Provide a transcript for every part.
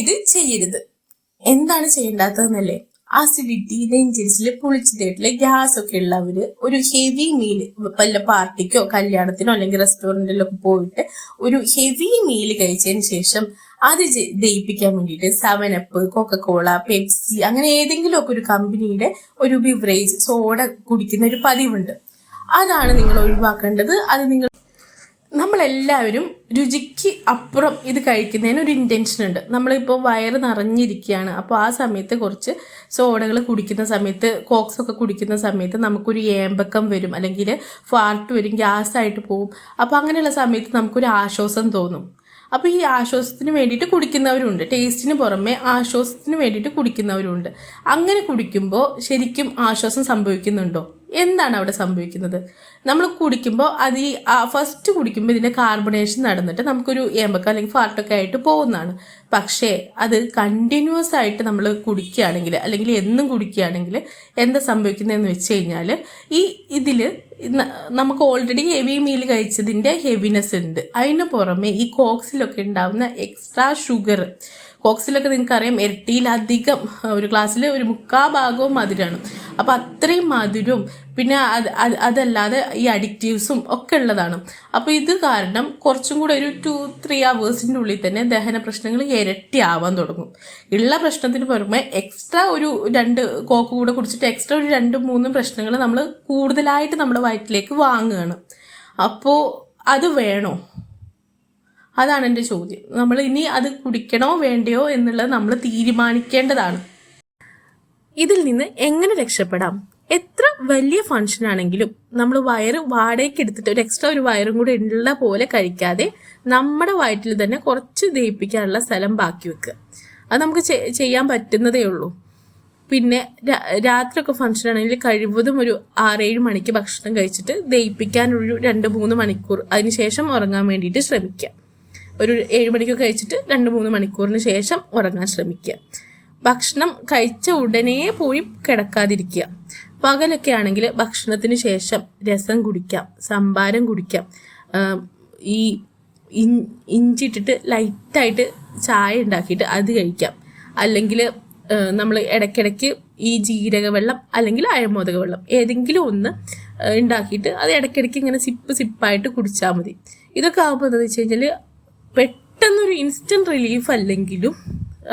ഇത് ചെയ്യരുത്. എന്താണ് ചെയ്യേണ്ടാത്തതെന്നല്ലേ? ആസിഡിറ്റി നെഞ്ചിരിച്ചിൽ പുളിച്ചിതേട്ടിൽ ഗ്യാസ് ഒക്കെ ഉള്ളവര് ഒരു ഹെവി മീൽ വല്ല പാർട്ടിക്കോ കല്യാണത്തിനോ അല്ലെങ്കിൽ റെസ്റ്റോറന്റിലോ ഒക്കെ പോയിട്ട് ഒരു ഹെവി മീൽ കഴിച്ചതിന് ശേഷം അത് ദയിപ്പിക്കാൻ വേണ്ടിയിട്ട് സെവൻ അപ്പ് കൊക്കക്കോള പെപ്സി അങ്ങനെ ഏതെങ്കിലും ഒക്കെ ഒരു കമ്പനിയുടെ ഒരു ബിവറേജ് സോഡ കുടിക്കുന്ന ഒരു പതിവുണ്ട്. അതാണ് നിങ്ങൾ ഒഴിവാക്കേണ്ടത്. അത് നിങ്ങൾ നമ്മളെല്ലാവരും രുചിക്ക് അപ്പുറം ഇത് കഴിക്കുന്നതിന് ഒരു ഇന്റൻഷൻ ഉണ്ട്. നമ്മളിപ്പോൾ വയറ് നിറഞ്ഞിരിക്കുകയാണ്. അപ്പോൾ ആ സമയത്ത് കുറച്ച് സോഡകൾ കുടിക്കുന്ന സമയത്ത് കോക്സ് ഒക്കെ കുടിക്കുന്ന സമയത്ത് നമുക്കൊരു ഏമ്പക്കം വരും അല്ലെങ്കിൽ ഫാർട്ട് വരും ഗ്യാസ് ആയിട്ട് പോകും അപ്പോൾ അങ്ങനെയുള്ള സമയത്ത് നമുക്കൊരു ആശ്വാസം തോന്നും. അപ്പോൾ ഈ ആശ്വാസത്തിന് വേണ്ടിയിട്ട് കുടിക്കുന്നവരുണ്ട്. ടേസ്റ്റിന് പുറമെ ആശ്വാസത്തിന് വേണ്ടിയിട്ട് കുടിക്കുന്നവരുണ്ട്. അങ്ങനെ കുടിക്കുമ്പോൾ ശരിക്കും ആശ്വാസം സംഭവിക്കുന്നുണ്ടോ? എന്താണ് അവിടെ സംഭവിക്കുന്നത്? നമ്മൾ കുടിക്കുമ്പോൾ അത് ഈ ഫസ്റ്റ് കുടിക്കുമ്പോൾ ഇതിന്റെ കാർബണേഷൻ നടന്നിട്ട് നമുക്കൊരു ഏമ്പക്ക അല്ലെങ്കിൽ ഫാർട്ടൊക്കെ ആയിട്ട് പോകുന്നതാണ്. പക്ഷേ അത് കണ്ടിന്യൂസ് ആയിട്ട് നമ്മൾ കുടിക്കുകയാണെങ്കിൽ അല്ലെങ്കിൽ എന്നും കുടിക്കുകയാണെങ്കിൽ എന്താ സംഭവിക്കുന്നതെന്ന് വെച്ച് കഴിഞ്ഞാൽ ഈ ഇതിൽ നമുക്ക് ഓൾറെഡി ഹെവി മീൽ കഴിച്ചതിന്റെ ഹെവിനെസ് ഉണ്ട്. അതിന് പുറമെ ഈ കോക്സിലൊക്കെ ഉണ്ടാവുന്ന എക്സ്ട്രാ ഷുഗർ കോക്സിലൊക്കെ നിങ്ങൾക്കറിയാം ഇരട്ടിയിലധികം ഒരു ഗ്ലാസ്സിൽ ഒരു മുക്കാ ഭാഗവും മധുരമാണ് അപ്പോൾ അത്രയും മധുരവും പിന്നെ അത് അത് അതല്ലാതെ ഈ അഡിക്റ്റീവ്സും ഒക്കെ ഉള്ളതാണ്. അപ്പോൾ ഇത് കാരണം കുറച്ചും കൂടെ ഒരു ടു ത്രീ അവേഴ്സിന്റെ ഉള്ളിൽ തന്നെ ദഹന പ്രശ്നങ്ങൾ ഇരട്ടി ആവാൻ തുടങ്ങും. ഉള്ള പ്രശ്നത്തിന് പുറമെ എക്സ്ട്രാ ഒരു രണ്ട് കോക്ക് കൂടെ കുടിച്ചിട്ട് എക്സ്ട്രാ ഒരു രണ്ടും മൂന്നും പ്രശ്നങ്ങൾ നമ്മൾ കൂടുതലായിട്ട് നമ്മുടെ വയറ്റിലേക്ക് വാങ്ങുകയാണ്. അപ്പോൾ അത് വേണോ? അതാണ് എന്റെ ചോദ്യം. നമ്മൾ ഇനി അത് കുടിക്കണോ വേണ്ടയോ എന്നുള്ളത് നമ്മൾ തീരുമാനിക്കേണ്ടതാണ്. ഇതിൽ നിന്ന് എങ്ങനെ രക്ഷപ്പെടാം? എത്ര വലിയ ഫങ്ഷൻ ആണെങ്കിലും നമ്മൾ വയറ് വാടകയ്ക്ക് എടുത്തിട്ട് ഒരു എക്സ്ട്രാ ഒരു വയറും കൂടി ഉള്ള പോലെ കഴിക്കാതെ നമ്മുടെ വയറ്റിൽ തന്നെ കുറച്ച് ദഹിപ്പിക്കാനുള്ള സ്ഥലം ബാക്കി വെക്കുക. അത് നമുക്ക് ചെയ്യാൻ പറ്റുന്നതേ ഉള്ളൂ. പിന്നെ രാത്രിയൊക്കെ ഫങ്ഷൻ ആണെങ്കിൽ കഴിവതും ഒരു ആറേഴ് മണിക്ക് ഭക്ഷണം കഴിച്ചിട്ട് ദഹിപ്പിക്കാൻ ഒരു രണ്ട് മൂന്ന് മണിക്കൂർ അതിനുശേഷം ഉറങ്ങാൻ വേണ്ടിയിട്ട് ശ്രമിക്കുക. ഒരു ഏഴ് മണിക്കൊക്കെ കഴിച്ചിട്ട് രണ്ട് മൂന്ന് മണിക്കൂറിന് ശേഷം ഉറങ്ങാൻ ശ്രമിക്കുക. ഭക്ഷണം കഴിച്ച ഉടനെ പോയി കിടക്കാതിരിക്കുക. പകലൊക്കെ ആണെങ്കിൽ ഭക്ഷണത്തിന് ശേഷം രസം കുടിക്കാം സംഭാരം കുടിക്കാം. ഈ ഇഞ്ചി ഇട്ടിട്ട് ലൈറ്റായിട്ട് ചായ ഉണ്ടാക്കിയിട്ട് അത് കഴിക്കാം. അല്ലെങ്കിൽ നമ്മൾ ഇടയ്ക്കിടയ്ക്ക് ഈ ജീരക വെള്ളം അല്ലെങ്കിൽ അയമോദക വെള്ളം ഏതെങ്കിലും ഒന്ന് ഉണ്ടാക്കിയിട്ട് അത് ഇടയ്ക്കിടയ്ക്ക് ഇങ്ങനെ സിപ്പ് സിപ്പായിട്ട് കുടിച്ചാൽ മതി. ഇതൊക്കെ ആകുമ്പോൾ എന്താണെന്ന് വെച്ച് കഴിഞ്ഞാൽ പെട്ടെന്നൊരു ഇൻസ്റ്റന്റ് റിലീഫ് അല്ലെങ്കിലും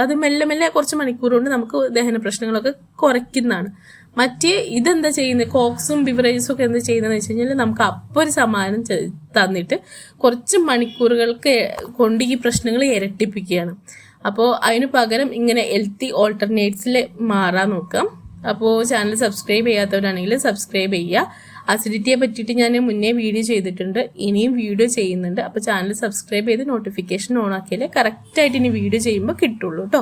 അത് മെല്ലെ മെല്ലെ കുറച്ച് മണിക്കൂർ കൊണ്ട് നമുക്ക് ദഹന പ്രശ്നങ്ങളൊക്കെ കുറയ്ക്കുന്നതാണ്. മറ്റേ ഇതെന്താ ചെയ്യുന്നത് കോക്സും ബിവറേജസും ഒക്കെ എന്താ ചെയ്യുന്നതെന്ന് വെച്ച് കഴിഞ്ഞാൽ നമുക്ക് അപ്പോൾ ഒരു സമാനം തന്നിട്ട് കുറച്ച് മണിക്കൂറുകൾക്ക് കൊണ്ട് ഈ പ്രശ്നങ്ങൾ ഇരട്ടിപ്പിക്കുകയാണ്. അപ്പോൾ അതിന് പകരം ഇങ്ങനെ ഹെൽത്തി ഓൾട്ടർനേറ്റ്സിൽ മാറാൻ നോക്കാം. അപ്പോൾ ചാനൽ സബ്സ്ക്രൈബ് ചെയ്യാത്തവരാണെങ്കിൽ സബ്സ്ക്രൈബ് ചെയ്യുക. അസിഡിറ്റിയെ പറ്റിയിട്ട് ഞാൻ മുന്നേ വീഡിയോ ചെയ്തിട്ടുണ്ട്. ഇനിയും വീഡിയോ ചെയ്യുന്നുണ്ട്. അപ്പോൾ ചാനൽ സബ്സ്ക്രൈബ് ചെയ്ത് നോട്ടിഫിക്കേഷൻ ഓൺ ആക്കിയാലേ കറക്റ്റായിട്ട് ഇനി വീഡിയോ ചെയ്യുമ്പോൾ കിട്ടുള്ളൂ കേട്ടോ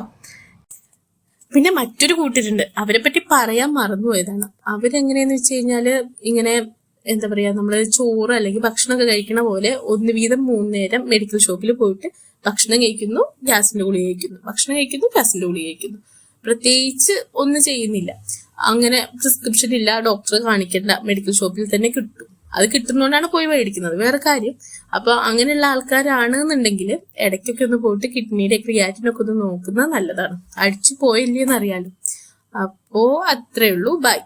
പിന്നെ മറ്റൊരു കൂട്ടരുണ്ട്. അവരെ പറ്റി പറയാൻ മറന്നുപോയതാണ് അവരെങ്ങനെയെന്ന് വെച്ച് കഴിഞ്ഞാൽ ഇങ്ങനെ എന്താ പറയുക നമ്മൾ ചോറ് അല്ലെങ്കിൽ ഭക്ഷണമൊക്കെ കഴിക്കണ പോലെ ഒന്ന് വീതം മൂന്ന് നേരം മെഡിക്കൽ ഷോപ്പിൽ പോയിട്ട് ഭക്ഷണം കഴിക്കുന്നു ഗ്യാസിന്റെ ഗുളി കഴിക്കുന്നു. ഭക്ഷണം കഴിക്കുന്നു ഗ്യാസിന്റെ ഗുളി കഴിക്കുന്നു. പ്രത്യേകിച്ച് ഒന്നും ചെയ്യുന്നില്ല. അങ്ങനെ പ്രിസ്ക്രിപ്ഷൻ ഇല്ല ഡോക്ടർ കാണിക്കേണ്ട മെഡിക്കൽ ഷോപ്പിൽ തന്നെ കിട്ടും. അത് കിട്ടുന്നതുകൊണ്ടാണ് പോയി മേടിക്കുന്നത് വേറെ കാര്യം. അപ്പൊ അങ്ങനെയുള്ള ആൾക്കാരാണെന്നുണ്ടെങ്കിൽ ഇടയ്ക്കൊക്കെ ഒന്ന് പോയിട്ട് കിഡ്നിയുടെ ക്രിയാറ്റിനൊക്കെ ഒന്ന് നോക്കുന്നത് നല്ലതാണ്. അടിച്ചു പോയില്ലേ എന്നറിയാലോ അപ്പോ അത്രേ ഉള്ളൂ. ബൈ